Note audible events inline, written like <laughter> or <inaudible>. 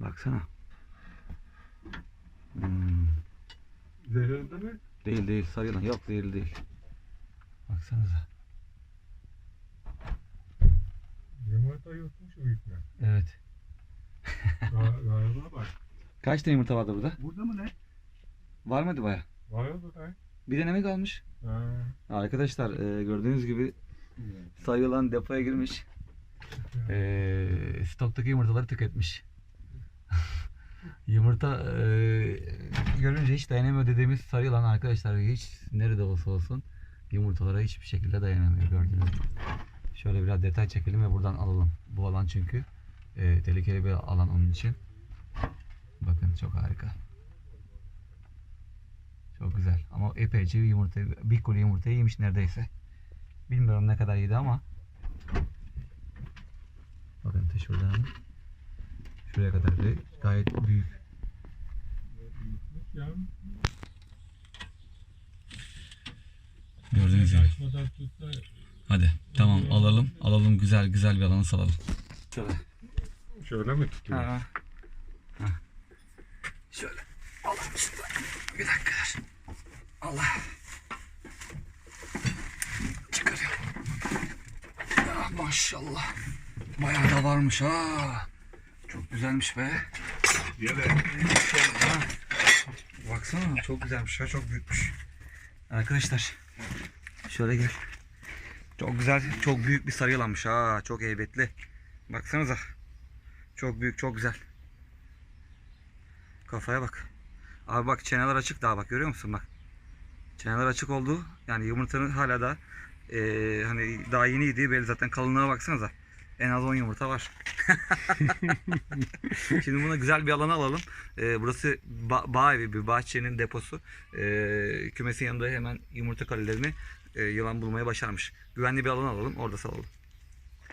Baksana. Hmm. Zehirli mi? Değil değil sarı yılan. Yok zehirli değil. Baksanıza. Yumurta yutmuş ipne. Evet. Ga- Galiba bak. Kaç tane yumurta vardı burada? Burada mı ne? Var mıydı baya? Vardı da. Bir deneme kalmış. Ha. Arkadaşlar e, gördüğünüz gibi sarı yılan depoya girmiş. <laughs> E, stoktaki yumurtaları tüketmiş. Yumurta e, görünce hiç dayanamıyor dediğimiz sarı arkadaşlar hiç nerede olsa olsun yumurtalara hiçbir şekilde dayanamıyor gördüğünüz gibi. Şöyle biraz detay çekelim ve buradan alalım. Bu alan çünkü e, tehlikeli bir alan onun için. Bakın çok harika. Çok güzel. Ama epeyce yumurta, bir koli yumurta yemiş neredeyse. Bilmiyorum ne kadar yedi ama. Bakın şuradan. Şuraya kadar bir gayet büyük. Ya. Gördüğünüz gibi. Hadi tamam alalım. Alalım güzel güzel bir alana salalım. Şöyle. şöyle mi tutuyor? Ha. Ha. Şöyle. Alalım şuradan. Bir dakika. Allah. Çıkarıyorum. Ya maşallah. Bayağı da varmış ha. Çok güzelmiş be. Yere. Ha. Baksana çok güzelmiş ha çok büyükmüş. Arkadaşlar şöyle gel. Çok güzel çok büyük bir sarı yılanmış ha çok heybetli. Baksanıza. Çok büyük çok güzel. Kafaya bak. Abi bak çeneler açık daha bak görüyor musun bak. Çeneler açık oldu. Yani yumurtanın hala da eee, hani daha yeni yediği belli zaten kalınlığına baksanıza. En az 10 yumurta var. <laughs> Şimdi buna güzel bir alana alalım. Ee, burası ba- bağ evi, bir bahçenin deposu. Ee, kümesin yanında hemen yumurta kalelerini e, yılan bulmaya başarmış. Güvenli bir alan alalım, orada salalım.